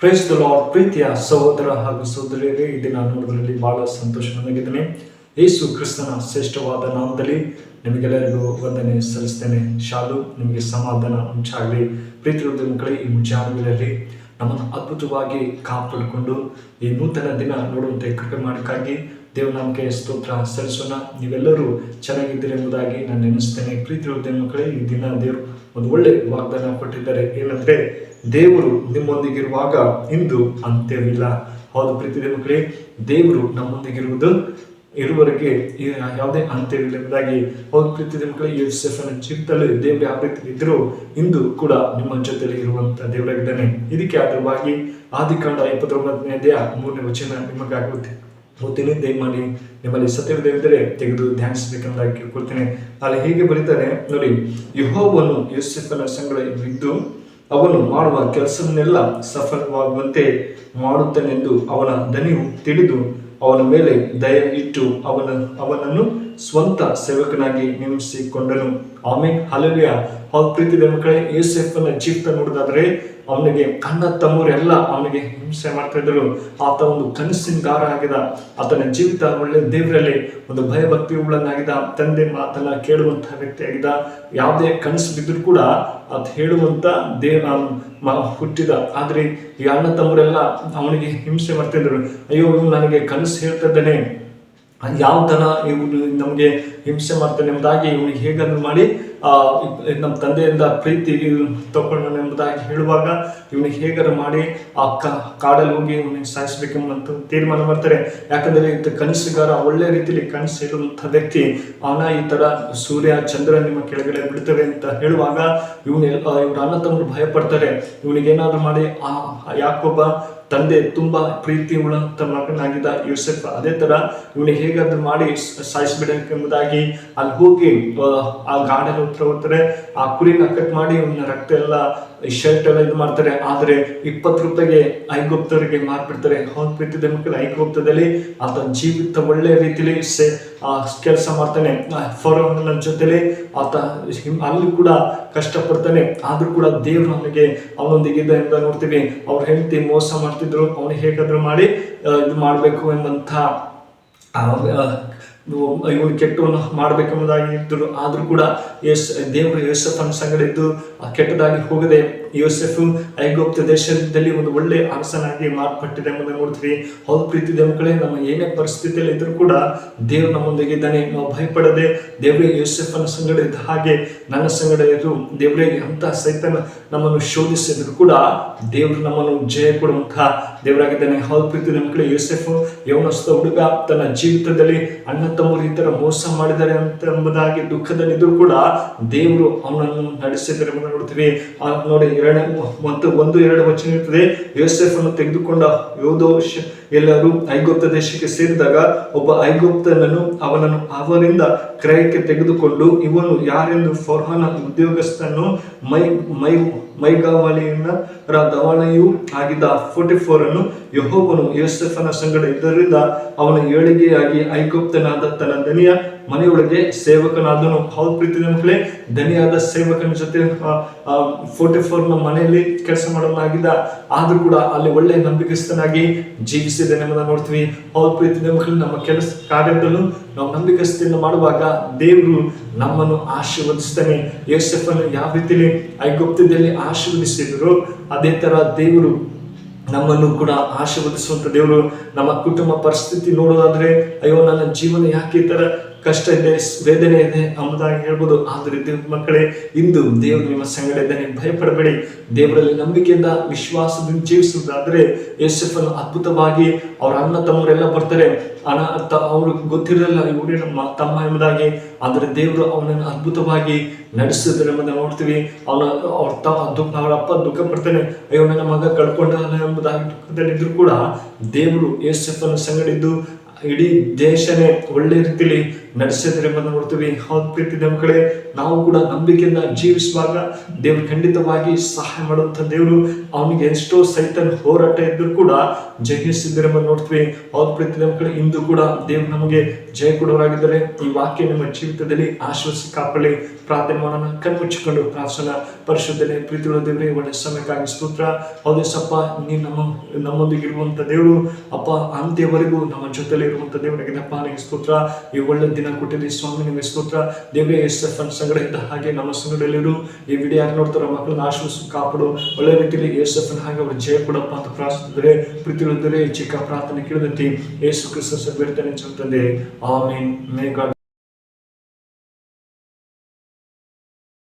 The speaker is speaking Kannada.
ಪ್ರೈಸ್ ದ ಲಾರ್ಡ್ ಪ್ರೀತಿಯ ಸಹೋದರ ಹಾಗೂ ಸಹೋದರಿಯರೇ ದಿನ ನೋಡೋದ್ರಲ್ಲಿ ಬಹಳ ಸಂತೋಷ ನನಗಿದ್ದೇನೆ ಯೇಸು ಕ್ರಿಸ್ತನ ಶ್ರೇಷ್ಠವಾದ ನಾಮದಲ್ಲಿ ನಿಮಗೆಲ್ಲರಿಗೂ ವಂದನೆ ಸಲ್ಲಿಸ್ತೇನೆ. ಶಾಲು, ನಿಮಗೆ ಸಮಾಧಾನ ಮುಂಚಾಗಲಿ ಪ್ರೀತಿ ಮಕ್ಕಳೇ, ಈ ಮುಂಜಾನೆಗಳಲ್ಲಿ ನಮ್ಮನ್ನು ಅದ್ಭುತವಾಗಿ ಕಾಪಾಡಿಕೊಂಡು ಈ ನೂತನ ದಿನ ನೋಡುವಂತೆ ಕೃಪೆ ಮಾಡಕ್ಕಾಗಿ ದೇವನಾಮಕ್ಕೆ ಸ್ತೋತ್ರ ಸಲ್ಲಿಸೋಣ. ನೀವೆಲ್ಲರೂ ಚೆನ್ನಾಗಿದ್ದೀರಿ ಎಂಬುದಾಗಿ ನಾನು ನೆನೆಸ್ತೇನೆ ಪ್ರೀತಿ ಮಕ್ಕಳೇ, ಈ ದಿನ ದೇವರು ಒಂದು ಒಳ್ಳೆ ವಾಗ್ದಾನ ಕೊಟ್ಟಿದ್ದಾರೆ. ಏನಂದ್ರೆ ದೇವರು ನಿಮ್ಮೊಂದಿಗಿರುವಾಗ ಇಂದು ಅಂತ್ಯವಿಲ್ಲ. ಹೌದು ಪ್ರೀತಿ ಮಕ್ಕಳೇ ದೇವರು ನಮ್ಮೊಂದಿಗಿರುವುದು ಇರುವರೆಗೆ ಯಾವುದೇ ಅಂತ್ಯವಿಲ್ಲ ಎಂಬುದಾಗಿ. ಹೌದು ಪ್ರೀತಿ ಮಕ್ಕಳೇ ಯೋಸೆಫನ ಜೀವಿತದಲ್ಲಿ ದೇವರು ಯಾವ ರೀತಿ ಇದ್ದರೂ ಇಂದು ಕೂಡ ನಿಮ್ಮ ಜೊತೆಯಲ್ಲಿ ಇರುವಂತಹ ದೇವರಾಗಿದ್ದಾನೆ. ಇದಕ್ಕೆ ಆಧಾರವಾಗಿ ಆದಿಕಾಂಡ ಇಪ್ಪತ್ತೊಂಬತ್ತನೇ ಅಧ್ಯಾಯ ಮೂರನೇ ವಚನ ನಿಮಗಾಗುತ್ತೆ ಓದ್ತೀನಿ ದಯಮಾಡಿ ನಿಮ್ಮಲ್ಲಿ ಸತ್ಯವಿದ್ದರೆ ತೆಗೆದು ಧ್ಯಾನಿಸಬೇಕೆಂಬುದಾಗಿ ಕೇಳ್ಕೊಳ್ತೇನೆ. ಅಲ್ಲಿ ಹೇಗೆ ಬರೀತಾರೆ, ನೋಡಿ ಯುಹೋವನ್ನು ಯೋಸೆಫನ ಸಂಗಡ ಇದ್ದು ಅವನು ಮಾಡುವ ಕೆಲಸವನ್ನೆಲ್ಲ ಸಫಲವಾಗುವಂತೆ ಮಾಡುತ್ತಾನೆಂದು ಅವನ ದನಿಯು ತಿಳಿದು ಅವನ ಮೇಲೆ ದಯ ಇಟ್ಟು ಅವನ ಅವನನ್ನು ಸ್ವಂತ ಸೇವಕನಾಗಿ ನೇಮಿಸಿಕೊಂಡನು. ಆಮೇಲೆ ಹಲವಿಯ ಅವ್ರ ಪ್ರೀತಿ ಮಕ್ಕಳೇ, ಯೋಸೆಫನ ಜೀವಿತ ನೋಡಿದಾದ್ರೆ ಅವನಿಗೆ ಅಣ್ಣ ತಮ್ಮವರೆಲ್ಲ ಅವನಿಗೆ ಹಿಂಸೆ ಮಾಡ್ತಾ ಇದ್ರು ಆತ ಒಂದು ಕನಸಿನ ಗಾರ ಆಗಿದ ಆತನ ಜೀವಿತ ಒಳ್ಳೆ ದೇವರಲ್ಲಿ ಒಂದು ಭಯಭಕ್ತಿ ಉಳ್ಳನಾಗಿದ್ದ ತಂದೆ ಮಾತನ್ನ ಕೇಳುವಂತಹ ವ್ಯಕ್ತಿ ಆಗಿದ್ದ ಯಾವುದೇ ಕನಸು ಬಿದ್ದರೂ ಕೂಡ ಅದು ಹೇಳುವಂತ ದೇವ ಹುಟ್ಟಿದ. ಆದ್ರೆ ಈ ಅಣ್ಣ ತಮ್ಮರೆಲ್ಲ ಅವನಿಗೆ ಹಿಂಸೆ ಮಾಡ್ತಾ ಇದ್ರು ಅಯ್ಯೋ ನನಗೆ ಕನಸು ಹೇಳ್ತಾ ಇದ್ದಾನೆ. ಯಾವ ತನ ಇವನು ನಮಗೆ ಹಿಂಸೆ ಮಾಡ್ತಾನೆ ಎಂಬುದಾಗಿ ಇವನಿಗೆ ಹೇಗನ್ನು ಮಾಡಿ ನಮ್ಮ ತಂದೆಯಿಂದ ಪ್ರೀತಿ ತಗೊಂಡು ಎಂಬುದಾಗಿ ಹೇಳುವಾಗ ಇವನು ಹೇಗಾರು ಮಾಡಿ ಆ ಕಾಡಲ್ಲಿ ಹೋಗಿ ಇವನಿಗೆ ಸಾಯಿಸ್ಬೇಕೆಂಬಂತ ತೀರ್ಮಾನ ಮಾಡ್ತಾರೆ. ಯಾಕಂದ್ರೆ ಇಂಥ ಕನಸುಗಾರ ಒಳ್ಳೆ ರೀತಿಯಲ್ಲಿ ಕನಸು ಹೇಳುವಂಥ ವ್ಯಕ್ತಿ ಅವನ ಈ ಥರ ಸೂರ್ಯ ಚಂದ್ರ ನಿಮ್ಮ ಕೆಳಗಡೆ ಬಿಡ್ತವೆ ಅಂತ ಹೇಳುವಾಗ ಇವನು ಇವ್ರ ಅಣ್ಣ ತಮ್ಮರು ಭಯ ಪಡ್ತಾರೆ ಮಾಡಿ ಆ ಯಾಕೊಬ್ಬ ತಂದೆ ತುಂಬಾ ಪ್ರೀತಿ ಉಳ್ಳಂತ ಮಗನಾಗಿದ್ದ ಯೂಸೆಫ್ ಅದೇ ತರ ಇವನು ಹೇಗಾದ್ರೂ ಮಾಡಿ ಸಾಯಿಸ್ಬಿಡಬೇಕೆಂಬುದಾಗಿ ಅಲ್ಲಿ ಹೋಗಿ ಆ, ಗಾರ್ಡನ್ ಹತ್ರ ಹೋಗ್ತಾರೆ, ಆ ಕುರಿನ ಕಟ್ ಮಾಡಿ ಇವನ್ನ ರಕ್ತ ಎಲ್ಲ ಶರ್ಟ್ ಎಲ್ಲ ಇದು ಮಾಡ್ತಾರೆ. ಆದ್ರೆ ಇಪ್ಪತ್ತು ರೂಪಾಯಿಗೆ ಐಗುಪ್ತರಿಗೆ ಮಾರ್ಬಿಡ್ತಾರೆ. ಹೌದು ಬಿಟ್ಟಿದ್ದ ಮಕ್ಕಳು ಐಗುಪ್ತದಲ್ಲಿ ಆತ ಜೀವಿತ ಒಳ್ಳೆ ರೀತಿಲಿ ಆ ಕೆಲಸ ಮಾಡ್ತಾನೆ. ಫರೋಹನ ಜೊತೆಲಿ ಆತ ಅಲ್ಲಿ ಕೂಡ ಕಷ್ಟಪಡ್ತಾನೆ. ಆದ್ರೂ ಕೂಡ ದೇವರು ಅವನಿಗೆ ಅವನೊಂದಿಗೆ ಇದ್ದ ಎಂಬ ನೋಡ್ತೀವಿ. ಅವ್ರ ಹೆಂಡತಿ ಮೋಸ ಮಾಡ್ತಿದ್ರು ಅವನು ಹೇಗಾದ್ರೂ ಮಾಡಿ ಇದು ಮಾಡಬೇಕು ಎಂಬಂತ ಇವನು ಕೆಟ್ಟವನ್ನು ಮಾಡಬೇಕೆಂಬುದಾಗಿ ಇದ್ದರು ಆದರೂ ಕೂಡ ಯೇಸ್ ದೇವರು ಯಶಸ್ಸನ್ನು ಸಂಗಡ ಇದ್ದು ಕೆಟ್ಟದಾಗಿ ಹೋಗದೆ ಯೋಸೆಫು ಐಗೋಪ್ತ ದೇಶದಲ್ಲಿ ಒಂದು ಒಳ್ಳೆ ಅರಸನಾಗಿ ಮಾರ್ಪಟ್ಟಿದೆ ಎಂಬುದನ್ನು ನೋಡ್ತೀವಿ. ಹೌದು ಪ್ರೀತಿ ದೇವಗಳೇ ನಮ್ಮ ಏನೇ ಪರಿಸ್ಥಿತಿಯಲ್ಲಿ ಇದ್ದರೂ ಕೂಡ ದೇವ್ರು ನಮ್ಮೊಂದಿಗೆ ಇದ್ದಾನೆ, ನಾವು ಭಯಪಡದೆ ದೇವರೇ ಯೋಸೆಫನ ಸಂಗಡ ಇದ್ದ ಹಾಗೆ ನನ್ನ ಸಂಗಡ ಇರು, ದೇವರೇ ಅಂತ ಸೈತನ ನಮ್ಮನ್ನು ಶೋಧಿಸಿದ್ರು ಕೂಡ ದೇವರು ನಮ್ಮನ್ನು ಜಯ ಕೊಡುವಂತಹ ದೇವರಾಗಿದ್ದಾನೆ. ಹೌದು ಪ್ರೀತಿ ಮಕ್ಕಳೇ, ಯೋಸೆಫ್ ಯೌನಸ್ಥ ಹುಡುಗ ತನ್ನ ಜೀವಿತದಲ್ಲಿ ಅಣ್ಣ ತಮ್ಮರು ಈ ತರ ಮೋಸ ಮಾಡಿದ್ದಾರೆ ಅಂತ ಎಂಬುದಾಗಿ ದುಃಖದಲ್ಲಿದ್ದರೂ ಕೂಡ ದೇವರು ಅವನನ್ನು ನಡೆಸಿದ್ದಾರೆ ನೋಡ್ತೀವಿ. ನೋಡಿ ಎರಡನೇ ಮತ್ತು ಒಂದು ಎರಡು ವಚನ ಇರ್ತದೆ ಯೋಸೆಫ್ ಅನ್ನು ತೆಗೆದುಕೊಂಡ ಯೋಧೋ ಎಲ್ಲರೂ ಐಗುಪ್ತ ದೇಶಕ್ಕೆ ಸೇರಿದಾಗ ಒಬ್ಬ ಐಗುಪ್ತನನ್ನು ಅವನನ್ನು ಅವರಿಂದ ಕ್ರಯಕ್ಕೆ ತೆಗೆದುಕೊಂಡು, ಇವನು ಯಾರೆಂದು ಫೋರ್ಹನ ಉದ್ಯೋಗಸ್ಥನು ಮೈ ಮೈ ಮೈಗಾವಲಿಯನ್ನ ದವಾಣೆಯೂ ಆಗಿದ್ದ ಫೋರ್ಟಿ ಫೋರ್ ಅನ್ನು ಯಹೋಬನು ಯೋಸೆಫನ ಸಂಗಡ ಇದ್ದರಿಂದ ಅವನ ಏಳಿಗೆಯಾಗಿ ಐಗುಪ್ತನಾದ ತನ್ನ ದನಿಯ ಮನೆಯೊಳಗೆ ಸೇವಕನಾದನು. ಹೌದು ಪ್ರೀತಿ ಮಕ್ಕಳೇ, ದನಿಯಾದ ಸೇವಕನ ಜೊತೆ ಫೋರ್ಟಿ ಫೋರ್ನ ಮನೆಯಲ್ಲಿ ಕೆಲಸ ಮಾಡಲಾಗಿದ್ದ. ಆದ್ರೂ ಕೂಡ ಅಲ್ಲಿ ಒಳ್ಳೆ ನಂಬಿಕಸ್ಥನಾಗಿ ಜೀವಿಸಿದ್ದೇನೆ ಎಂಬುದನ್ನು ನೋಡ್ತೀವಿ. ಹೌದು ಪ್ರೀತಿ ಮಕ್ಕಳು, ನಮ್ಮ ಕೆಲಸ ಕಾರ್ಯದಲ್ಲೂ ನಾವು ನಂಬಿಕಸ್ಥೆಯನ್ನು ಮಾಡುವಾಗ ದೇವರು ನಮ್ಮನ್ನು ಆಶೀರ್ವದಿಸ್ತಾನೆ ಯೋಸೆಫನ್ ಯಾವ ರೀತಿಯಲ್ಲಿ ಐಗುಪ್ತದಲ್ಲಿ ಆಶೀರ್ವದಿಸಿದ್ರು. ಅದೇ ತರ ದೇವರು ನಮ್ಮನ್ನು ಕೂಡ ಆಶೀರ್ವದಿಸುವಂತ ದೇವರು ನಮ್ಮ ಕುಟುಂಬ ಪರಿಸ್ಥಿತಿ ನೋಡೋದಾದ್ರೆ, ಅಯ್ಯೋ, ನನ್ನ ಜೀವನ ಯಾಕೆ ಈ ತರ ಕಷ್ಟ ಇದೆ ವೇದನೆ ಇದೆ ಅಂಬುದಾಗಿ ಹೇಳ್ಬೋದು. ಆದರೆ ದೇವ್ ಮಕ್ಕಳೇ, ಇಂದು ದೇವರು ನಿಮ್ಮ ಸಂಗಡ ಇದ್ದಾನೆ ಭಯಪಡಬೇಡಿ. ದೇವರಲ್ಲಿ ನಂಬಿಕೆಯಿಂದ, ವಿಶ್ವಾಸದಿಂದ ಜೀವಿಸುವುದಾದ್ರೆ ಯೇಸಪ್ಪನು ಅದ್ಭುತವಾಗಿ ಅವ್ರ ಅಣ್ಣ ತಮ್ಮರೆಲ್ಲ ಬರ್ತಾರೆ. ಅನ ಅವ್ರಿಗೆ ಗೊತ್ತಿರಲಿಲ್ಲ ಇವರೇ ನಮ್ಮ ತಮ್ಮ ಎಂಬುದಾಗಿ. ಆದರೆ ದೇವರು ಅವನನ್ನು ಅದ್ಭುತವಾಗಿ ನಡೆಸಿದ್ರೆ ಎಂಬುದನ್ನು ನೋಡ್ತೀವಿ. ಅವನ, ಅವ್ರ ತ, ದುಃಖ ಅವರ ಅಪ್ಪ ದುಃಖ ಪಡ್ತಾನೆ. ಅಯ್ಯೋ, ನನ್ನ ಮಗ ಕಳ್ಕೊಂಡ ಎಂಬುದಾಗಿ ದುಃಖದಲ್ಲಿದ್ರು ಕೂಡ ದೇವರು ಯೇಸಫನ ಸಂಗಡಿದ್ದು ಇಡೀ ದೇಶನೇ ಒಳ್ಳೆ ರೀತಿಯಲ್ಲಿ ನಡೆಸಿದ್ರೆ ಎಂಬುದನ್ನು ನೋಡ್ತೀವಿ. ಹೌದು ಪ್ರೀತಿ ನಮ್ಮ ಕಡೆ ನಾವು ಕೂಡ ನಂಬಿಕೆಯಿಂದ ಜೀವಿಸುವಾಗ ದೇವರು ಖಂಡಿತವಾಗಿ ಸಹಾಯ ಮಾಡುವಂಥ ದೇವರು. ಅವನಿಗೆ ಎಷ್ಟೋ ಸೈತನ್ ಹೋರಾಟ ಇದ್ದರೂ ಕೂಡ ಜಯಿಸಿದ್ರೆ ಎಂಬ ನೋಡ್ತೀವಿ. ಹೌದು ಪ್ರೀತಿ ನಮ್ಮ ಕಡೆ ಇಂದು ಕೂಡ ದೇವರು ನಮಗೆ ಜಯ ಕೊಡೋರಾಗಿದ್ದಾರೆ ಈ ವಾಕ್ಯ ನಮ್ಮ ಜೀವಿತದಲ್ಲಿ ಆಶ್ವಾಸಿ ಕಾಪಲಿ ಪ್ರಾರ್ಥನೆ ಮಾಡೋಣ, ಕಣ್ಮುಚ್ಚಿಕೊಂಡು ಪ್ರಾರ್ಥನಾ ಪರಿಶುದ್ಧನೆ ಪ್ರೀತಿಗಳ ದೇವರೇ, ಒಳ್ಳೆ ಸಮಯಕ್ಕಾಗಿ ಸ್ತೋತ್ರ. ಹೌದೇ ಸಪ್ಪ ನೀ ನಮ್ಮ ನಮ್ಮೊಂದಿಗೆ ಇರುವಂತ ದೇವರು. ಅಪ್ಪ, ಅಂತ್ಯವರೆಗೂ ನಮ್ಮ ಜೊತೆಲಿ ಇರುವಂತ ದೇವರಿಗೆ ಅಪ್ಪ ನಿಮಗೆ ಸ್ತೋತ್ರ ಈ ಒಳ್ಳೆ ದಿನ ಕೊಟ್ಟಿದ್ದೀವಿ ಸ್ವಾಮಿ ನಿಮಗೆ ಸ್ತೋತ್ರ ದೇವರೇ ಎಸ್ ಎಫ್ ಅನ್ ಸಂಗಡ ಇದ್ದ ಹಾಗೆ ನಮ್ಮ ಸಂಗಡಲ್ಲಿರು ಈ ವಿಡಿಯೋ ಯಾರು ನೋಡ್ತಾರೋ ಮಕ್ಕಳನ್ನ ಆಶ್ವಾಸ ಕಾಪಾಡು ಒಳ್ಳೆ ರೀತಿಯಲ್ಲಿ ಎಸ್ ಎಫ್ ಹಾಗೆ ಅವ್ರು ಜಯ ಕೊಡಪ್ಪ ಅಂತ ಪ್ರಾರ್ಥಿಸಿದರೆ ಪ್ರೀತಿಗಳಿದ್ದರೆ ಚಿಕ್ಕ ಪ್ರಾರ್ಥನೆ ಕೇಳಿದಂತೆ ಯೇಸು ಕ್ರಿಸ್ತ ಬೇಡ್ತಾನೆ ತಂದೆ ಆಮೇನ್ ಮೇ ಗಾಡ್